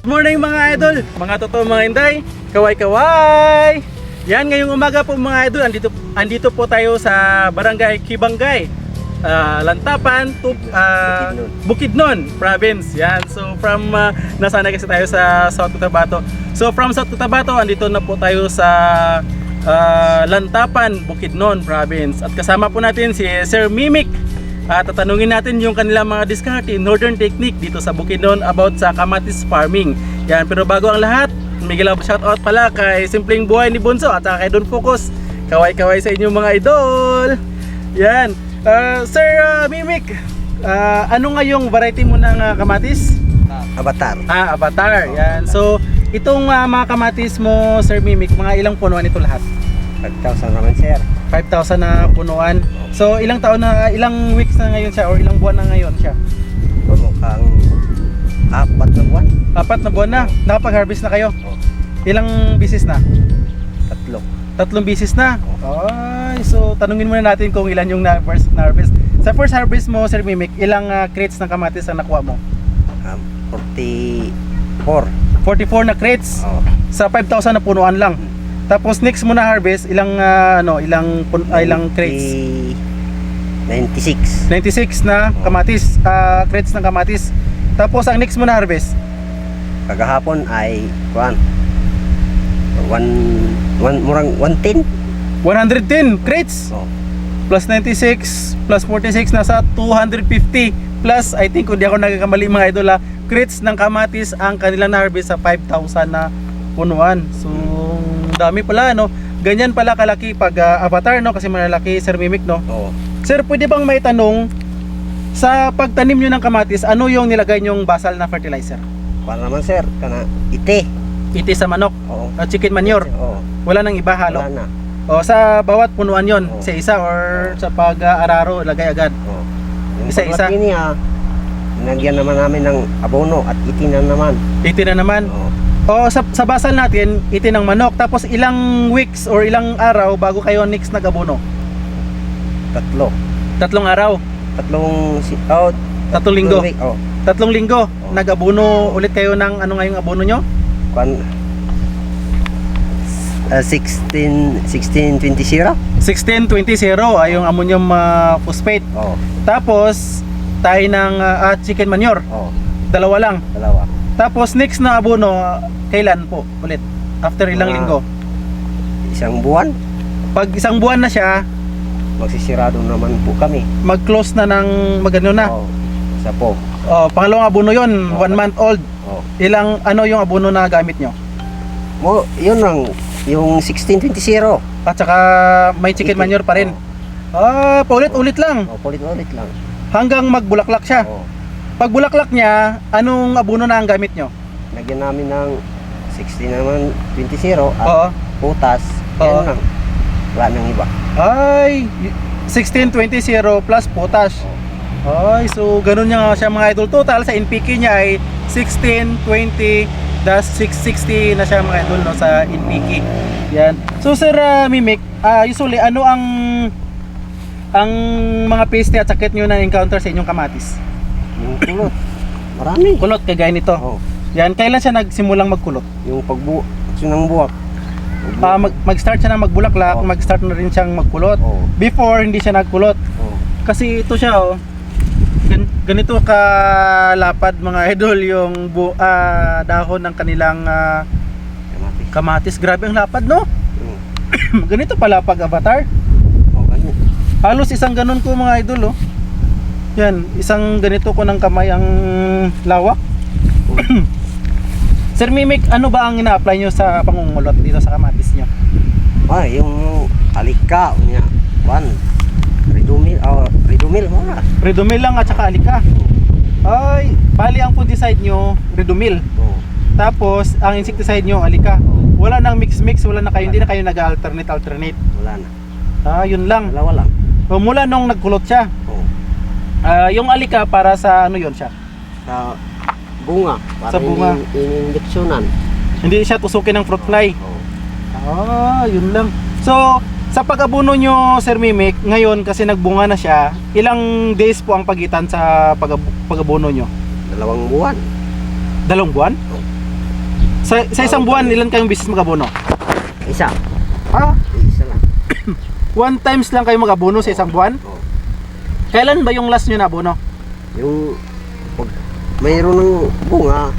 Good morning mga idol, mga totoo mga inday, kaway-kaway! Yan, ngayong umaga po mga idol, andito, andito po tayo sa Barangay Kibangay, ah, Lantapan, to, ah, Bukidnon Province. Yan, so from, uh, nasanay kasi tayo sa South Cotabato. So from South Cotabato, andito na po tayo sa ah, Lantapan, Bukidnon Province. At kasama po natin si Sir Mimic. At tatanungin natin yung kanilang mga diskarte, northern technique dito sa Bukidnon about sa kamatis farming. Yan, pero bago ang lahat, may gilaw shoutout pala kay Simpleng Buhay ni Bunso at saka kay Don Focus. Kaway-kaway sa inyong mga idol. Yan. Ah, Sir ah, Mimic, ah, ano nga yung variety mo ng ah, kamatis? Avatar. Ah, Avatar. Yan. So, itong ah, mga kamatis mo, Sir Mimic, mga ilang punuan ito lahat? 5,000 naman sir. 5,000 na punuan. So, ilang taon na, ilang weeks na ngayon siya or ilang buwan na ngayon siya? Mukhang apat na buwan. Apat na buwan na. Nakapag-harvest na kayo? Oh, Ilang bisis na? tatlo. Tatlong bisis na. Ay, so tanungin muna natin kung ilan yung na first na harvest. Sa first harvest mo, Sir Mimic, ilang ah, crates ng kamatis ang nakuha mo? Um, 44. 44 na crates Oh, sa 5,000 na punuan lang. Tapos next mo na harvest, ilang ah, ano, ilang ah, ilang crates? 96. 96 na kamatis, ah, crates ng kamatis. Tapos ang next mo na harvest, Kagahapon ay kuan. One, one, murang 110. 110 crates Oh, plus 96 plus 46 nasa 250 plus I think kung di ako nagkakamali mga idol ha, crates ng kamatis ang kanilang na-harvest sa 5,000 na punuan. So dami pala no. Ganyan pala kalaki pag ah, avatar no kasi malalaki Sir Mimic no. oh. Sir, pwede bang may tanong sa pagtanim nyo ng kamatis, ano yung nilagay nyong basal na fertilizer? Para naman sir, kana ite. Iti sa manok, Oh. o chicken manure, Oh, wala nang iba halo. wala na. O sa bawat punuan yon, Oo. sa isa or sa pag-araro, lagay agad. Yung Isa-isa. paglaki niya, Nagyan naman namin ng abono at itinan naman. Iti na naman. Oh. O sa, sa basal natin, iti ng manok. Tapos ilang weeks or ilang araw bago kayo next nag-abono? Tatlo. Tatlong araw, Tatlong si oh, tatlong linggo. week, Oh. Tatlong linggo, Oo. nag-abono ulit kayo ng ano nga yung abono nyo? Kwan uh, 16 1620 16-20-0 ay yung ammonium ah, phosphate. Oh. Tapos tayo ng ah, chicken manure, Oh. dalawa lang. Dalawa. Tapos next na abono, ah, kailan po ulit? After ilang Mga- linggo? Isang buwan Pag isang buwan na siya, magsisirado naman po kami. mag-close na ng magano na. Oh. Isa po. Oh, pangalawang abono yon, Oo. one month old. Oh. Ilang ano yung abono na gamit nyo? Mo, yun lang yung 1620. At saka may chicken manure pa rin. Ah, paulit-ulit lang Oh, ulit-ulit lang. hanggang magbulaklak siya. Oh. Pag bulaklak niya, anong abono na ang gamit nyo? Lagyan namin ng 16 naman 20 at Oo. putas. Oo. Yan lang. Wala nang iba. Ay, 16-20-0 plus potash. Ay, so ganun niya nga siya mga idol. Total sa NPK niya ay 16-20 das 660 na siya mga idol no, sa NPK. Yan. So Sir ah, Mimic, ah, usually ano ang ang mga paste at sakit nyo na encounter sa inyong kamatis? Yung kulot. Marami. Kulot kagaya nito. Oh. Yan, kailan siya nagsimulang magkulot? Yung pagbu ng buwak. Ah, mag, mag-start siya na magbulaklak, Oo. mag-start na rin siyang magkulot. Oh. Before, hindi siya nagkulot. Oh. Kasi ito siya oh. Gan- ganito kalapad mga idol yung bu- ah, dahon ng kanilang ah, Kamatis. kamatis. Grabe ang lapad no? Mm. ganito pala pag avatar. Oh, ganyan. Halos isang ganun ko mga idol oh. Yan, isang ganito ko ng kamay ang lawak. Sir Mimic, ano ba ang ina-apply nyo sa pangungulot dito sa kamatis nyo? Ah, yung alika niya. Kwan. Redumil. Oh, redumil mo na. Redomil lang at saka alika. Ay, bali ang fungicide nyo, Redomil. Oh. Tapos, ang insecticide nyo, alika. Oh. Wala nang mix-mix, wala na kayo, hindi na kayo nag-alternate-alternate. Wala na. Ah, yun lang. Dalawa lang. So, mula nung nagkulot siya. Ah, yung alika para sa ano yun siya? Sa bunga. Para Sa bunga. Hindi, ini-injeksyonan. Hindi siya tusukin ng fruit fly. Oh. Ah, yun lang. So, sa pag-abuno nyo, Sir Mimic, ngayon kasi nagbunga na siya, ilang days po ang pagitan sa pag pag-abuno nyo? Dalawang buwan. Dalawang buwan? Sa, sa isang buwan, ilan kayong bisis mag-abono? Isa. Ah, Isa lang. one times lang kayo mag-abono sa isang buwan? Oo. Kailan ba yung last nyo na abono? Yung pag mayroon ng bunga,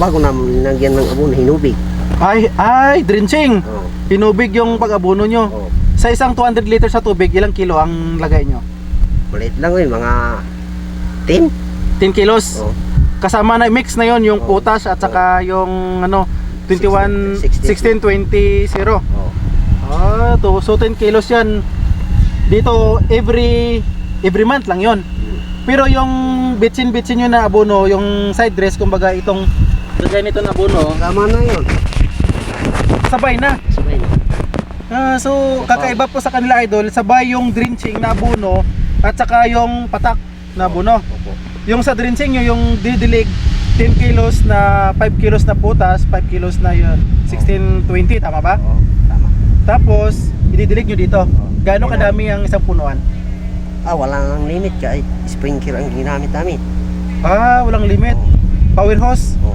bago namin nagyan ng abon, hinubig. Ay, ay, drenching. Oo. Hinubig yung pag-abono nyo. Oo. Sa isang 200 liters sa tubig, ilang kilo ang lagay nyo? Maliit lang yun, mga 10. 10 kilos. Oo. Kasama na mix na yon yung Oo. potash at saka yung ano 21 16 16, 20 0. Oo. Ah, to so 10 kilos yan. Dito every every month lang yon. Pero yung bitsin bitsin nyo na abono, yung side dress kumbaga itong lagay nito na abono, Tama na yun. sabay na. Sabay na. Ah, so kakaiba po sa kanila idol, sabay yung drenching na abono at saka yung patak na abono. Opo. Yung sa drenching nyo, yung didilig 10 kilos na 5 kilos na putas, 5 kilos na yun, 1620, tama ba? Oo. Tama. Tapos, ididilig nyo dito. Gaano kadami ang isang punuan? Ah, wala nang limit kahit sprinkler ang ginamit namin. Ah, walang limit. Power hose? Oo.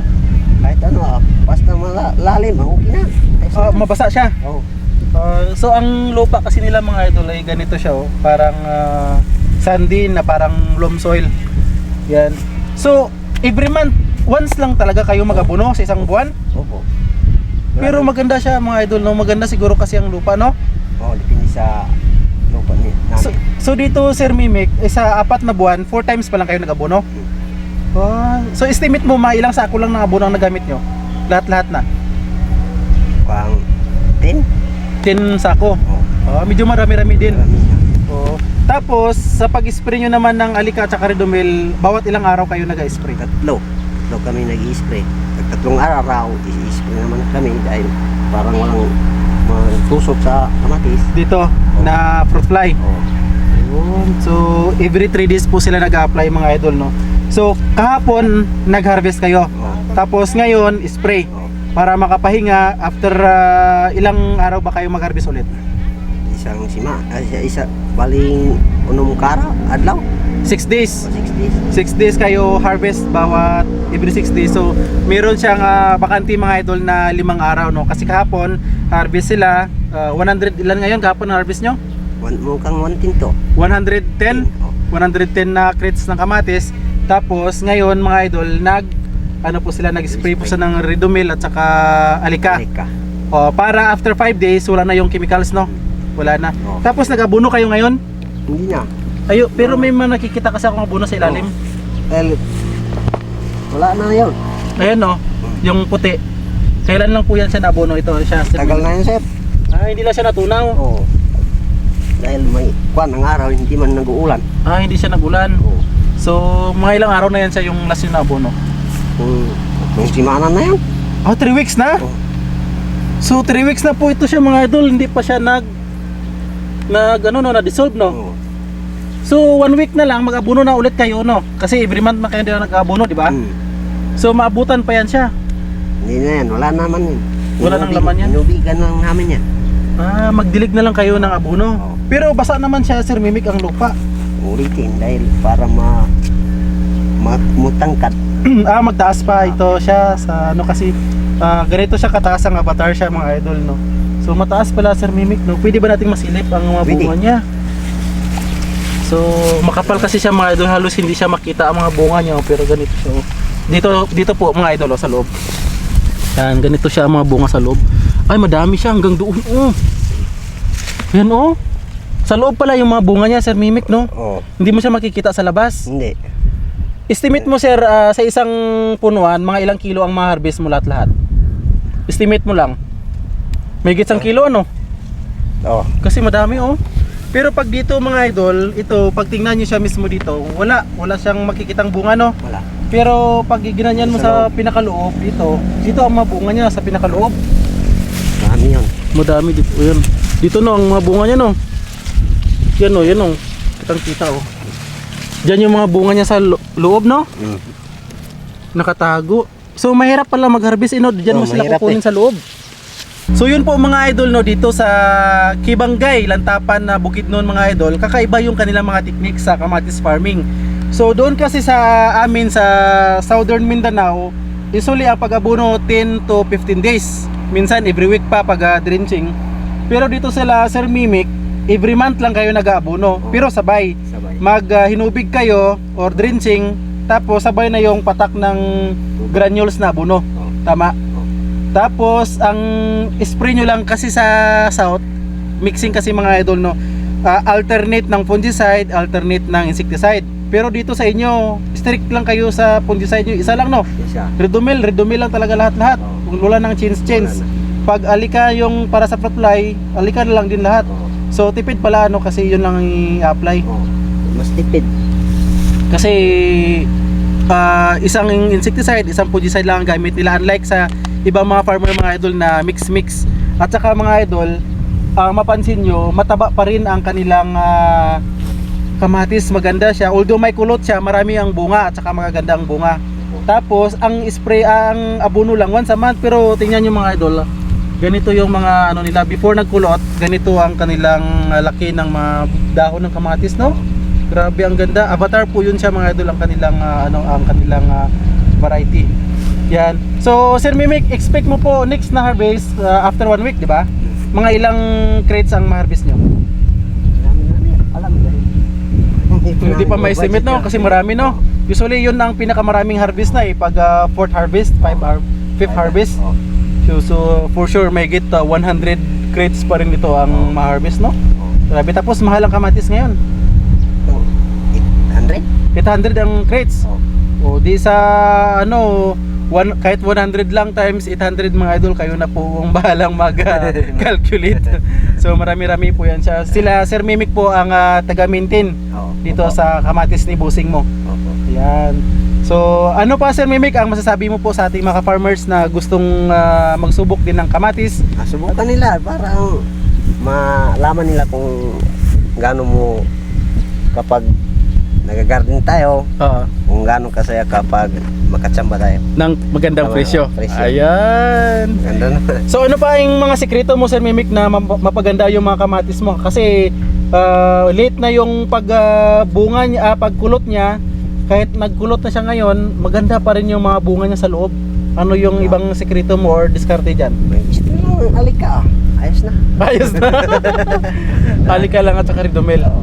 Kahit ano, ah, basta malalim, ah, okay na. Ayos Ah, na. mabasa siya. Oo. Ah, so, ang lupa kasi nila mga idol ay ganito siya, oh. parang ah, sandy na parang loam soil. Yan. So, every month, once lang talaga kayo mag-abono sa isang buwan? Opo. Pero maganda siya mga idol, no? Maganda siguro kasi ang lupa, no? Oo, depende sa lupa ni So, namin. so dito Sir Mimic, eh, sa apat na buwan, four times pa lang kayo nag-abono? Ah, so estimate mo ma ilang sako lang ng abono ang nagamit nyo? Lahat-lahat na. Pang 10? 10 sako. Oo. Ah, medyo marami-rami din. Marami. Oo. Tapos sa pag-spray nyo naman ng alika at redomil, bawat ilang araw kayo nag-spray? Tatlo. Tatlo kami nag-i-spray. Pag tatlong araw, i-spray naman kami dahil parang walang matusok sa kamatis. Dito na fruit fly. Oo. Ayun. So every 3 days po sila nag-apply mga idol no. So kahapon nag-harvest kayo. Tapos ngayon spray para makapahinga after ah, ilang araw ba kayo mag-harvest ulit? Isang sima. Ay, isa. Baling unong kara, adlaw. 6 days. O 6 days. 6 days kayo harvest bawat every 6 days. So, meron siyang uh, bakante mga idol na limang araw no. Kasi kahapon harvest sila ah, 100 ilan ngayon kahapon harvest nyo? One, mukhang one tinto. 110 Oo. 110 na crates ng kamatis. Tapos ngayon mga idol nag ano po sila nag-spray po sila ng Redomil at saka Alika. Alika. O, para after 5 days wala na yung chemicals no. Wala na. Oo. Tapos nag-abuno kayo ngayon? Hindi na. Ayo, pero may mga nakikita kasi akong abuno sa ilalim. Dahil wala na yun. Ayan no, yung puti. Kailan lang po yan siya nabuno ito siya? Tagal na yun, sir. Ah, hindi lang siya natunaw. Oo. Dahil may kwan ang araw, hindi man nag-uulan. Ah, hindi siya nagulan. Oo. So, mga ilang araw na yan siya yung last yung nabuno. Kung, kung simana na yun. Oh, 3 weeks na? Oo. So, 3 weeks na po ito siya mga idol. Hindi pa siya nag nag ano no, na-dissolve no. Oo. So, one week na lang mag-abuno na ulit kayo no. Kasi every month na kayo na nag-abuno, di ba? Hmm. So, maabutan pa yan siya. Hindi na yan, wala naman yun. Wala nang laman yan? Inubigan lang namin yan. Ah, magdilig na lang kayo ng abuno. Oo. Pero basa naman siya, Sir Mimic, ang lupa. Ulitin dahil para ma, ma mutangkad. ah, magtaas pa ito siya sa ano kasi ah, ganito siya kataas ang avatar siya mga idol no. So mataas pala Sir Mimic no. Pwede ba nating masilip ang mga Pwede. bunga niya? So makapal kasi siya mga idol halos hindi siya makita ang mga bunga niya oh, pero ganito siya. oh. Dito dito po mga idol oh, sa loob. Yan ganito siya ang mga bunga sa loob. Ay madami siya hanggang doon oh. Yan oh. Sa loob pala yung mga bunga niya Sir Mimic no. Oo. Hindi mo siya makikita sa labas. Hindi. Estimate mo sir ah, sa isang punuan, mga ilang kilo ang ma-harvest mo lahat-lahat? Estimate mo lang. May isang kilo ano? Oo. Kasi madami oh. Pero pag dito mga idol, ito pag tingnan niyo siya mismo dito, wala, wala siyang makikitang bunga no. Wala. Pero pag ginanyan mo sa pinakaloob dito, dito ang mga bunga niya sa pinakaloob. Marami yun. Madami dito. Ayun. Dito no ang mga bunga niya no. Yan oh, yan oh. Kitang kita oh. Diyan yung mga bunga niya sa lo- loob no. Hmm. nakatago. So mahirap pala mag-harvest ino, diyan mo Oh, sila mahirap kukunin sa loob. So yun po mga idol no dito sa Kibanggay, Lantapan na Bukidnon mga idol, kakaiba yung kanilang mga techniques sa kamatis farming. So doon kasi sa amin sa Southern Mindanao, usually ang pag-abono 10 to 15 days. Minsan every week pa pag ah, drenching. Pero dito sila Sir Mimic, every month lang kayo nag-aabono. Pero sabay, Sabay. mag ah, hinubig kayo or drenching tapos sabay na yung patak ng granules na abono. Oh. Tama. Oh. Tapos ang spray nyo lang kasi sa south, mixing kasi mga idol no. ah, alternate ng fungicide, alternate ng insecticide. Pero dito sa inyo, strict lang kayo sa fungicide nyo. Isa lang no. Isa. Redomil, Redomil lang talaga lahat-lahat. Kung wala nang change-change. Wala Pag alika yung para sa fly, alika na lang din lahat. Oh. So tipid pala ano kasi yun lang i-apply. Oh. Mas tipid. Kasi ah, isang insecticide, isang fungicide lang ang gamit nila unlike sa ibang mga farmer mga idol na mix-mix. At saka mga idol, ah, mapansin nyo, mataba pa rin ang kanilang ah, kamatis, maganda siya. Although may kulot siya, marami ang bunga at saka magaganda ang bunga. Tapos ang spray ang abono lang once a month pero tingnan niyo mga idol, ganito yung mga ano nila before nagkulot, ganito ang kanilang ah, laki ng mga dahon ng kamatis, no? Grabe ang ganda. Avatar po yun siya mga idol ang kanilang ah, ano ang kanilang ah, variety. Yan. So Sir Mimic, expect mo po next na harvest ah, after one week, di ba? Mga ilang crates ang ma-harvest nyo? Marami na yan. Alam rin. Hindi pa may estimate no kasi marami no. Usually yun ang pinakamaraming harvest na eh pag ah, fourth harvest, five har fifth harvest. Oh. So, so for sure may get uh, 100 crates pa rin ito ang ma-harvest no. Oh. Grabe tapos mahal ang kamatis ngayon. Ito. 800? 800 ang crates. Oh. O di sa ano one, kahit 100 lang times 800 mga idol kayo na po ang bahalang mag-calculate. so marami-rami po yan siya. Sila Sir Mimic po ang ah, taga-maintain Oh. dito Opo. sa kamatis ni Busing mo. Opo. Yan. So, ano pa Sir Mimic ang masasabi mo po sa ating mga farmers na gustong ah, magsubok din ng kamatis? Ah, subukan nila para malaman nila kung gaano mo kapag nagagarden tayo, Oo. kung gaano kasaya kapag makatsamba tayo. ng magandang Tama, presyo. presyo. Ayan. Ganda naman. So ano pa yung mga sekreto mo Sir Mimic na map- mapaganda yung mga kamatis mo? Kasi ah, late na yung pagbunga niya, ah, pagkulot niya. Kahit nagkulot na siya ngayon, maganda pa rin yung mga bunga niya sa loob. Ano yung ibang sekreto mo or diskarte dyan? May gusto lang, alika ah. Ayos na. Ayos na. Halika lang at saka Ridomel. Oo.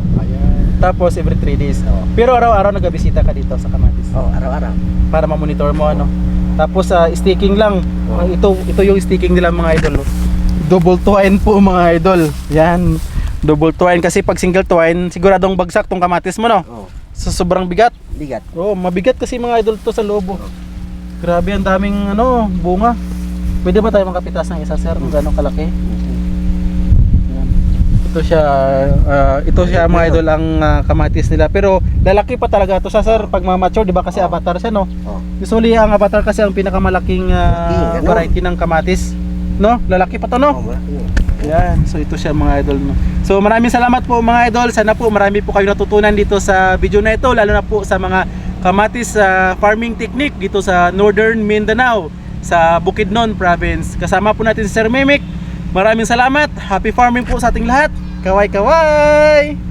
Tapos every 3 days. Oo. Pero araw-araw nagbibisita ka dito sa kamatis Oh, araw-araw. para ma-monitor mo ano. Tapos sa sticking lang. Oo. Ang ito ito yung sticking nila mga idol. oh. Double twine po mga idol. Yan. Double twine kasi pag single twine siguradong bagsak tong kamatis mo no. Oh, Sa sobrang bigat. bigat. Oh, mabigat kasi mga idol to sa loob. oh. Grabe ang daming ano, bunga. Pwede ba tayo makapitas ng isa sir kung gano'ng kalaki? Ito siya ah, ito siya mga idol ang ah, kamatis nila pero lalaki pa talaga to sa sir pag ma-mature 'di ba kasi Oo. avatar siya no. Oh, Usually ang avatar kasi ang pinakamalaking Malaki, ganun. variety ng kamatis. No? Lalaki pa to oh, no. yun. Yan. So ito siya mga idol. no? So maraming salamat po mga idol. Sana po marami po kayo natutunan dito sa video na ito lalo na po sa mga kamatis sa farming technique dito sa Northern Mindanao sa Bukidnon province. Kasama po natin si Sir Mimic. Maraming salamat. Happy farming po sa ating lahat. Kaway kaway.